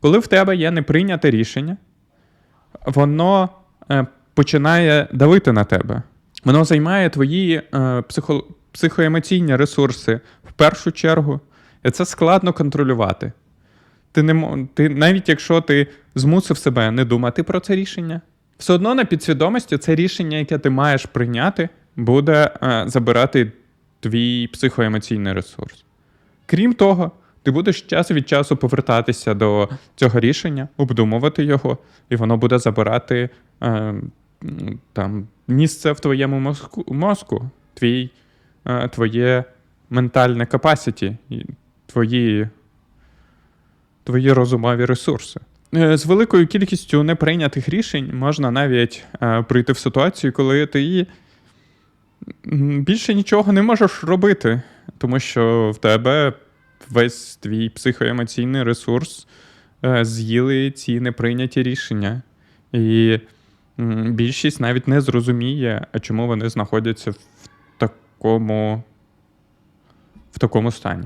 Коли в тебе є неприйняте рішення, воно е, починає давити на тебе. Воно займає твої е, психо, психоемоційні ресурси в першу чергу, і це складно контролювати. Ти не, ти, навіть якщо ти змусив себе не думати про це рішення, все одно на підсвідомості це рішення, яке ти маєш прийняти, буде е, забирати твій психоемоційний ресурс. Крім того, ти будеш час від часу повертатися до цього рішення, обдумувати його, і воно буде забирати е, там, місце в твоєму мозку, мозку твій, е, твоє ментальне capacity, твої, твої розумові ресурси. Е, З великою кількістю неприйнятих рішень можна навіть е, прийти в ситуацію, коли ти більше нічого не можеш робити, тому що в тебе весь твій психоемоційний ресурс е, з'їли ці неприйняті рішення. І більшість навіть не зрозуміє, а чому вони знаходяться в такому, в такому стані.